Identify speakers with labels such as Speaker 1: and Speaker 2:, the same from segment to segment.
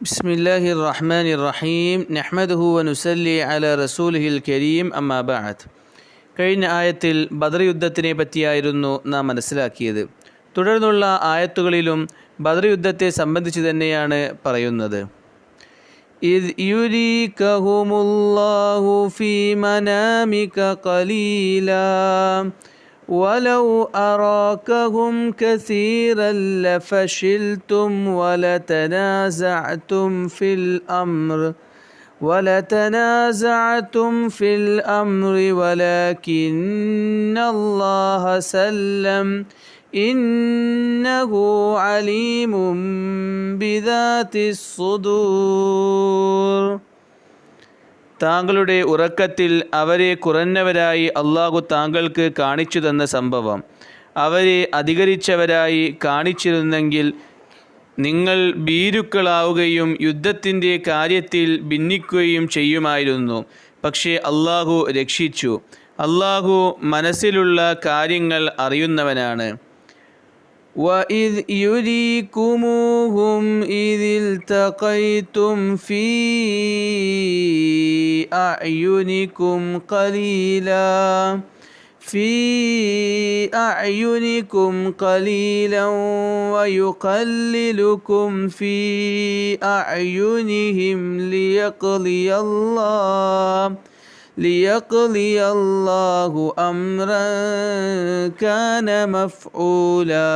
Speaker 1: بسم الله الرحمن الرحيم نحمده ونسلي على رسوله الكريم أما بعد കഴിഞ്ഞ ആയത്തിൽ ബദർ യുദ്ധത്തിനെ പറ്റിയായിരുന്നു നാം മനസ്സിലാക്കിയത് തുടർന്നുള്ള ആയത്തുകളിലും ബദർ യുദ്ധത്തെ സംബന്ധിച്ച് തന്നെയാണ് പറയുന്നത് إذ يريكهم الله في منامك قليلا ولو أراكهم كثيرا لفشلتم ولتنازعتم في الأمر ولتنازعتم في الأمر ولكن الله سلم إنه عليم بذات الصدور. താങ്കളുടെ ഉറക്കത്തിൽ അവരെ കുറഞ്ഞവരായി അള്ളാഹു താങ്കൾക്ക് കാണിച്ചു തന്ന സംഭവം. അവരെ അധികരിച്ചവരായി കാണിച്ചിരുന്നെങ്കിൽ നിങ്ങൾ ഭീരുക്കളാവുകയും യുദ്ധത്തിന്റെ കാര്യത്തിൽ ഭിന്നിക്കുകയും ചെയ്യുമായിരുന്നു. പക്ഷേ അള്ളാഹു രക്ഷിച്ചു. അള്ളാഹു മനസ്സിലുള്ള കാര്യങ്ങൾ അറിയുന്നവനാണ്. وإذ يريكموهم إذ التقيتم في أعينكم قليلا في أعينكم قليلا ويقللكم في أعينهم ليقضي الله ليقضي الله أمرا كان مفعولا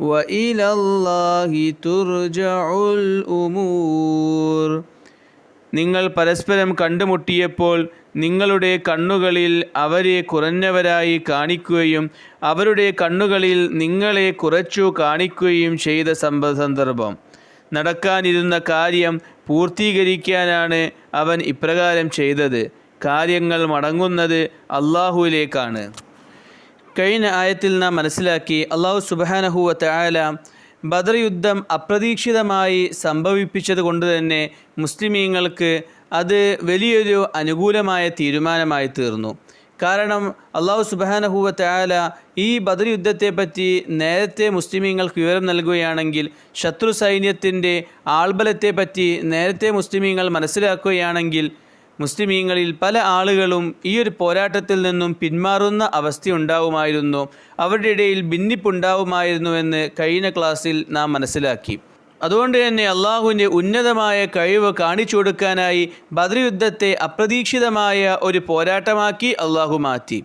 Speaker 1: وإلى الله ترجع الأمور നിങ്ങൾ പരസ്പരം കണ്ടുമുട്ടിയപ്പോൾ നിങ്ങളുടെ കണ്ണുകളിൽ അവരെ കുറഞ്ഞവരായി കാണിക്കുകയും അവരുടെ കണ്ണുകളിൽ നിങ്ങളെ കുറച്ചു കാണിക്കുകയും ചെയ്ത സംഭവ സന്ദർഭം നടക്കാനിരുന്ന കാര്യം പൂർത്തീകരിക്കാനാണ് അവൻ ഇപ്രകാരം ചെയ്തത് കാര്യങ്ങൾ മടങ്ങുന്നത് അള്ളാഹുവിലേക്കാണ്. കഴിഞ്ഞ ആയത്തിൽ നാം മനസ്സിലാക്കി അള്ളാഹു സുബാനഹുവ തയാല ബദർ യുദ്ധം അപ്രതീക്ഷിതമായി സംഭവിപ്പിച്ചത് കൊണ്ട് തന്നെ മുസ്ലിമീങ്ങൾക്ക് അത് വലിയൊരു അനുകൂലമായ തീരുമാനമായി തീർന്നു. കാരണം അള്ളാഹു സുബാനഹുവ തയാല ഈ ബദർ യുദ്ധത്തെപ്പറ്റി നേരത്തെ മുസ്ലിമീങ്ങൾക്ക് വിവരം നൽകുകയാണെങ്കിൽ ശത്രു സൈന്യത്തിന്റെ ആൾബലത്തെപ്പറ്റി നേരത്തെ മുസ്ലിമീങ്ങൾ മനസ്സിലാക്കുകയാണെങ്കിൽ മുസ്ലിമീങ്ങളിൽ പല ആളുകളും ഈ ഒരു പോരാട്ടത്തിൽ നിന്നും പിന്മാറുന്ന അവസ്ഥയുണ്ടാവുമായിരുന്നു. അവരുടെ ഇടയിൽ ഭിന്നിപ്പുണ്ടാവുമായിരുന്നുവെന്ന് കഴിഞ്ഞ ക്ലാസ്സിൽ നാം മനസ്സിലാക്കി. അതുകൊണ്ട് തന്നെ അള്ളാഹുവിന്റെ ഉന്നതമായ കഴിവ് കാണിച്ചു കൊടുക്കാനായി ബദർ യുദ്ധത്തെ അപ്രതീക്ഷിതമായ ഒരു പോരാട്ടമാക്കി അള്ളാഹു മാറ്റി.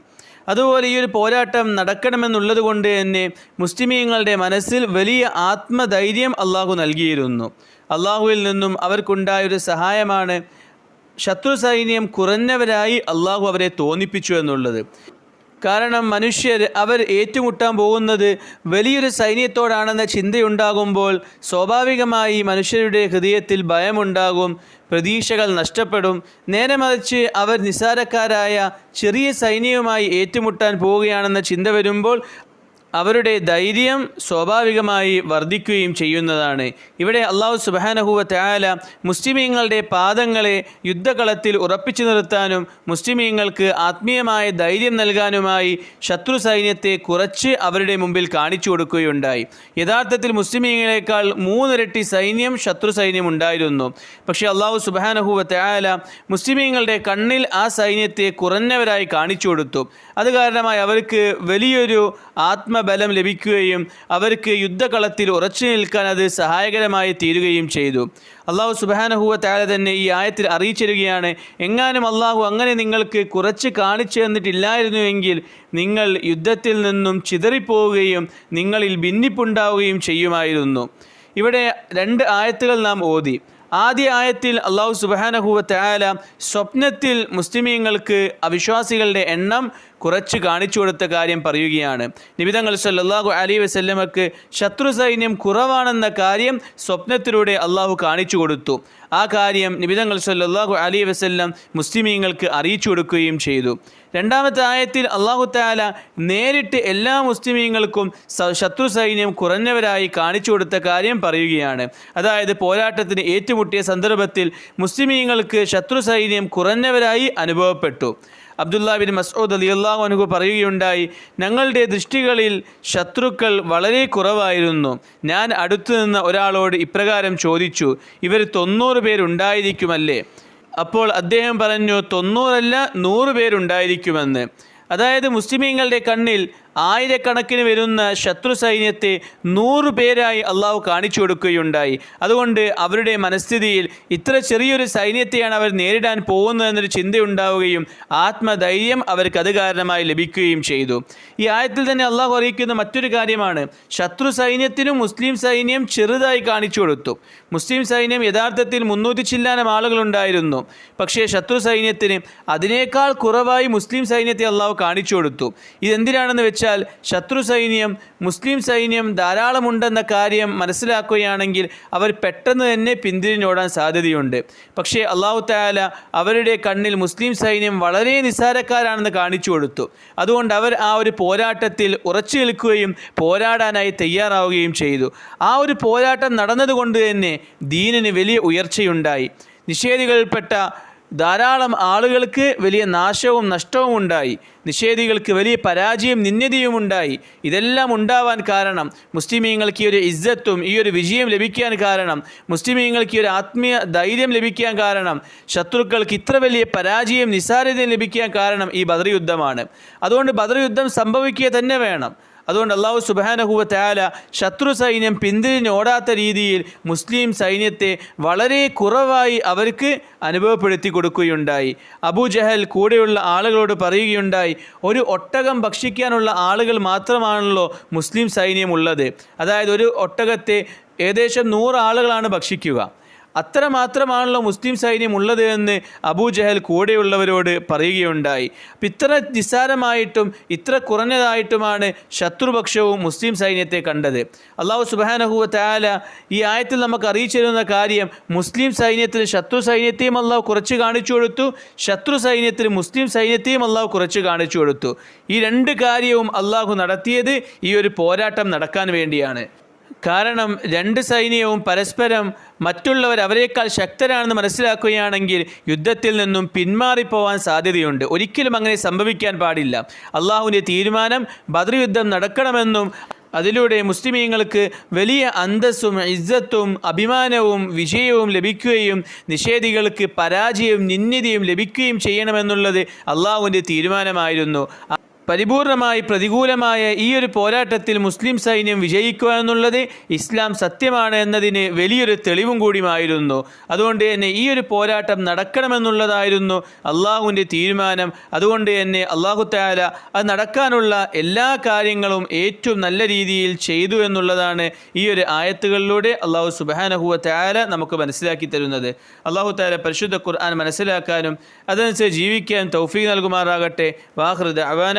Speaker 1: അതുപോലെ ഈ ഒരു പോരാട്ടം നടക്കണമെന്നുള്ളത് കൊണ്ട് തന്നെ മുസ്ലിമീങ്ങളുടെ മനസ്സിൽ വലിയ ആത്മധൈര്യം അള്ളാഹു നൽകിയിരുന്നു. അള്ളാഹുവിൽ നിന്നും അവർക്കുണ്ടായൊരു സഹായമാണ് ശത്രു സൈന്യം കുറഞ്ഞവരായി അള്ളാഹു അവരെ തോന്നിപ്പിച്ചു എന്നുള്ളത്. കാരണം മനുഷ്യർ അവർ ഏറ്റുമുട്ടാൻ പോകുന്നത് വലിയൊരു സൈന്യത്തോടാണെന്ന ചിന്തയുണ്ടാകുമ്പോൾ സ്വാഭാവികമായി മനുഷ്യരുടെ ഹൃദയത്തിൽ ഭയമുണ്ടാകും പ്രതീക്ഷകൾ നഷ്ടപ്പെടും. നേരെ മറിച്ച് അവർ നിസാരക്കാരായ ചെറിയ സൈന്യവുമായി ഏറ്റുമുട്ടാൻ പോവുകയാണെന്ന ചിന്ത വരുമ്പോൾ അവരുടെ ധൈര്യം സ്വാഭാവികമായി വർദ്ധിക്കുകയും ചെയ്യുന്നതാണ്. ഇവിടെ അള്ളാഹു സുബാനഹുവ തയാല മുസ്ലിമീങ്ങളുടെ പാദങ്ങളെ യുദ്ധകളത്തിൽ ഉറപ്പിച്ചു നിർത്താനും മുസ്ലിമീങ്ങൾക്ക് ആത്മീയമായ ധൈര്യം നൽകാനുമായി ശത്രു സൈന്യത്തെ കുറച്ച് അവരുടെ മുമ്പിൽ കാണിച്ചു കൊടുക്കുകയുണ്ടായി. യഥാർത്ഥത്തിൽ മുസ്ലിമീങ്ങളെക്കാൾ മൂന്നിരട്ടി സൈന്യം ശത്രു സൈന്യം ഉണ്ടായിരുന്നു. പക്ഷേ അള്ളാഹു സുബാനഹുവ തയാല മുസ്ലിമീങ്ങളുടെ കണ്ണിൽ ആ സൈന്യത്തെ കുറഞ്ഞവരായി കാണിച്ചു കൊടുത്തു. അത് കാരണമായി അവർക്ക് വലിയൊരു ആത്മബലം ലഭിക്കുകയും അവർക്ക് യുദ്ധകളത്തിൽ ഉറച്ചു നിൽക്കാൻ അത് സഹായകരമായി തീരുകയും ചെയ്തു. അള്ളാഹു സുബാനഹുവ താഴ തന്നെ ഈ ആയത്തിൽ അറിയിച്ചിരുകയാണ് എങ്ങാനും അള്ളാഹു അങ്ങനെ നിങ്ങൾക്ക് കുറച്ച് കാണിച്ചു തന്നിട്ടില്ലായിരുന്നുവെങ്കിൽ നിങ്ങൾ യുദ്ധത്തിൽ നിന്നും ചിതറിപ്പോവുകയും നിങ്ങളിൽ ഭിന്നിപ്പുണ്ടാവുകയും ചെയ്യുമായിരുന്നു. ഇവിടെ രണ്ട് ആയത്തുകൾ നാം ഓതി. ആദ്യ ആയത്തിൽ അള്ളാഹു സുബാനഹുവ താല സ്വപ്നത്തിൽ മുസ്ലിമീങ്ങൾക്ക് അവിശ്വാസികളുടെ എണ്ണം കുറച്ച് കാണിച്ചു കൊടുത്ത കാര്യം പറയുകയാണ്. നിബിതങ്ങൾ സല്ലാഹു അലി വസല്ലമക്ക് ശത്രു സൈന്യം കുറവാണെന്ന കാര്യം സ്വപ്നത്തിലൂടെ അള്ളാഹു കാണിച്ചു കൊടുത്തു. ആ കാര്യം നിബിതങ്ങൾ സല്ലാഹു അലി വസല്ലം മുസ്ലിമീങ്ങൾക്ക് അറിയിച്ചു കൊടുക്കുകയും ചെയ്തു. രണ്ടാമത്തെ ആയത്തിൽ അള്ളാഹു താല നേരിട്ട് എല്ലാ മുസ്ലിമീങ്ങൾക്കും ശത്രു സൈന്യം കുറഞ്ഞവരായി കാണിച്ചു കൊടുത്ത കാര്യം പറയുകയാണ്. അതായത് പോരാട്ടത്തിന് ഏറ്റുമുട്ടിയ സന്ദർഭത്തിൽ മുസ്ലിമീങ്ങൾക്ക് ശത്രു സൈന്യം കുറഞ്ഞവരായി അനുഭവപ്പെട്ടു. അബ്ദുല്ല ബിൻ മസ്ഊദ് അലി അള്ളാഹു അനുഹു പറയുകയുണ്ടായി ഞങ്ങളുടെ ദൃഷ്ടികളിൽ ശത്രുക്കൾ വളരെ കുറവായിരുന്നു. ഞാൻ അടുത്തു നിന്ന് ഒരാളോട് ഇപ്രകാരം ചോദിച്ചു ഇവർ തൊണ്ണൂറ് പേരുണ്ടായിരിക്കുമല്ലേ? അപ്പോൾ അദ്ദേഹം പറഞ്ഞു തൊണ്ണൂറല്ല നൂറ് പേരുണ്ടായിരിക്കുമെന്ന്. അതായത് മുസ്ലിമീങ്ങളുടെ കണ്ണിൽ ആയിരക്കണക്കിന് വരുന്ന ശത്രു സൈന്യത്തെ നൂറു പേരായി അള്ളാഹു കാണിച്ചു കൊടുക്കുകയുണ്ടായി. അതുകൊണ്ട് അവരുടെ മനസ്ഥിതിയിൽ ഇത്ര ചെറിയൊരു സൈന്യത്തെയാണ് അവർ നേരിടാൻ പോകുന്നതെന്നൊരു ചിന്തയുണ്ടാവുകയും ആത്മധൈര്യം അവർക്ക് അത് കാരണമായി ലഭിക്കുകയും ചെയ്തു. ഈ ആയത്തിൽ തന്നെ അള്ളാഹു അറിയിക്കുന്ന മറ്റൊരു കാര്യമാണ്. ശത്രു സൈന്യത്തിനും മുസ്ലിം സൈന്യം ചെറുതായി കാണിച്ചു കൊടുത്തു. മുസ്ലിം സൈന്യം യഥാർത്ഥത്തിൽ മുന്നൂറ്റി ചില്ലാനം ആളുകളുണ്ടായിരുന്നു. പക്ഷേ ശത്രു സൈന്യത്തിന് അതിനേക്കാൾ കുറവായി മുസ്ലിം സൈന്യത്തെ അള്ളാഹു കാണിച്ചു കൊടുത്തു. ഇതെന്തിനാണെന്ന് വെച്ചാൽ ശത്രു സൈന്യം മുസ്ലിം സൈന്യം ധാരാളമുണ്ടെന്ന കാര്യം മനസ്സിലാക്കുകയാണെങ്കിൽ അവർ പെട്ടെന്ന് തന്നെ പിന്തിരിഞ്ഞോടാൻ സാധ്യതയുണ്ട്. പക്ഷേ അള്ളാഹു താല അവരുടെ കണ്ണിൽ മുസ്ലിം സൈന്യം വളരെ നിസ്സാരക്കാരാണെന്ന് കാണിച്ചു കൊടുത്തു. അതുകൊണ്ട് അവർ ആ ഒരു പോരാട്ടത്തിൽ ഉറച്ചു നിൽക്കുകയും പോരാടാനായി തയ്യാറാവുകയും ചെയ്തു. ആ ഒരു പോരാട്ടം നടന്നതുകൊണ്ട് തന്നെ ദീനിന് വലിയ ഉയർച്ചയുണ്ടായി. നിഷേധികൾപ്പെട്ട ധാരാളം ആളുകൾക്ക് വലിയ നാശവും നഷ്ടവും ഉണ്ടായി. നിഷേധികൾക്ക് വലിയ പരാജയം നിന്യതയും ഉണ്ടായി. ഇതെല്ലാം ഉണ്ടാവാൻ കാരണം മുസ്ലിമീങ്ങൾക്ക് ഈ ഒരു ഇജ്ജത്തും ഈ ഒരു വിജയം ലഭിക്കാൻ കാരണം മുസ്ലിമീങ്ങൾക്ക് ഈ ഒരു ആത്മീയ ധൈര്യം ലഭിക്കാൻ കാരണം ശത്രുക്കൾക്ക് ഇത്ര വലിയ പരാജയം നിസ്സാരതയും ലഭിക്കാൻ കാരണം ഈ ബദർ യുദ്ധമാണ്. അതുകൊണ്ട് ബദർ യുദ്ധം സംഭവിക്കുക തന്നെ വേണം. അതുകൊണ്ട് അള്ളാഹു സുബാനഹുവ തയാല ശത്രു സൈന്യം പിന്തിരിഞ്ഞോടാത്ത രീതിയിൽ മുസ്ലിം സൈന്യത്തെ വളരെ കുറവായി അവർക്ക് അനുഭവപ്പെടുത്തി കൊടുക്കുകയുണ്ടായി. അബൂജഹൽ കൂടെയുള്ള ആളുകളോട് പറയുകയുണ്ടായി ഒരു ഒട്ടകം ഭക്ഷിക്കാനുള്ള ആളുകൾ മാത്രമാണല്ലോ മുസ്ലിം സൈന്യം ഉള്ളത് അതായത് ഒരു ഒട്ടകത്തെ ഏകദേശം നൂറ് ആളുകളാണ് ഭക്ഷിക്കുക. അത്ര മാത്രമാണല്ലോ മുസ്ലിം സൈന്യം ഉള്ളത് എന്ന് അബൂജഹൽ കൂടെയുള്ളവരോട് പറയുകയുണ്ടായി. അപ്പം ഇത്ര നിസ്സാരമായിട്ടും ഇത്ര കുറഞ്ഞതായിട്ടുമാണ് ശത്രുപക്ഷവും മുസ്ലിം സൈന്യത്തെ കണ്ടത്. അള്ളാഹു സുബാനഹുവ താല ഈ ആയത്തിൽ നമുക്ക് അറിയിച്ചു തരുന്ന കാര്യം മുസ്ലിം സൈന്യത്തിൽ ശത്രു സൈന്യത്തെയും അള്ളാഹു കുറച്ച് കാണിച്ചു കൊടുത്തു ശത്രു സൈന്യത്തിൽ മുസ്ലിം സൈന്യത്തെയും അള്ളാഹു കുറച്ച് കാണിച്ചു കൊടുത്തു. ഈ രണ്ട് കാര്യവും അള്ളാഹു നടത്തിയത് ഈ ഒരു പോരാട്ടം നടക്കാൻ വേണ്ടിയാണ്. കാരണം രണ്ട് സൈന്യവും പരസ്പരം മറ്റുള്ളവർ അവരെക്കാൾ ശക്തരാണെന്ന് മനസ്സിലാക്കുകയാണെങ്കിൽ യുദ്ധത്തിൽ നിന്നും പിന്മാറിപ്പോവാൻ സാധ്യതയുണ്ട്. ഒരിക്കലും അങ്ങനെ സംഭവിക്കാൻ പാടില്ല. അള്ളാഹുവിന്റെ തീരുമാനം ബദർ യുദ്ധം നടക്കണമെന്നും അതിലൂടെ മുസ്ലിമീങ്ങൾക്ക് വലിയ അന്തസ്സും ഇജ്ജത്തും അഭിമാനവും വിജയവും ലഭിക്കുകയും നിഷേധികൾക്ക് പരാജയവും നിന്യതയും ലഭിക്കുകയും ചെയ്യണമെന്നുള്ളത് അള്ളാഹുവിന്റെ തീരുമാനമായിരുന്നു. പരിപൂർണമായി പ്രതികൂലമായ ഈ ഒരു പോരാട്ടത്തിൽ മുസ്ലിം സൈന്യം വിജയിക്കുക എന്നുള്ളത് ഇസ്ലാം സത്യമാണ് എന്നതിന് വലിയൊരു തെളിവും കൂടിയുമായിരുന്നു. അതുകൊണ്ട് തന്നെ ഈ ഒരു പോരാട്ടം നടക്കണമെന്നുള്ളതായിരുന്നു അള്ളാഹുവിന്റെ തീരുമാനം. അതുകൊണ്ട് തന്നെ അള്ളാഹു താല അത് നടക്കാനുള്ള എല്ലാ കാര്യങ്ങളും ഏറ്റവും നല്ല രീതിയിൽ ചെയ്തു എന്നുള്ളതാണ് ഈ ഒരു ആയത്തുകളിലൂടെ അള്ളാഹു സുബാനഹുവ താല നമുക്ക് മനസ്സിലാക്കി തരുന്നത്. അള്ളാഹു താല പരിശുദ്ധ ഖുർആൻ മനസ്സിലാക്കാനും അതനുസരിച്ച് ജീവിക്കാൻ തൗഫീഖ് നൽകുമാറാകട്ടെ. വാഹൃദ് അവാന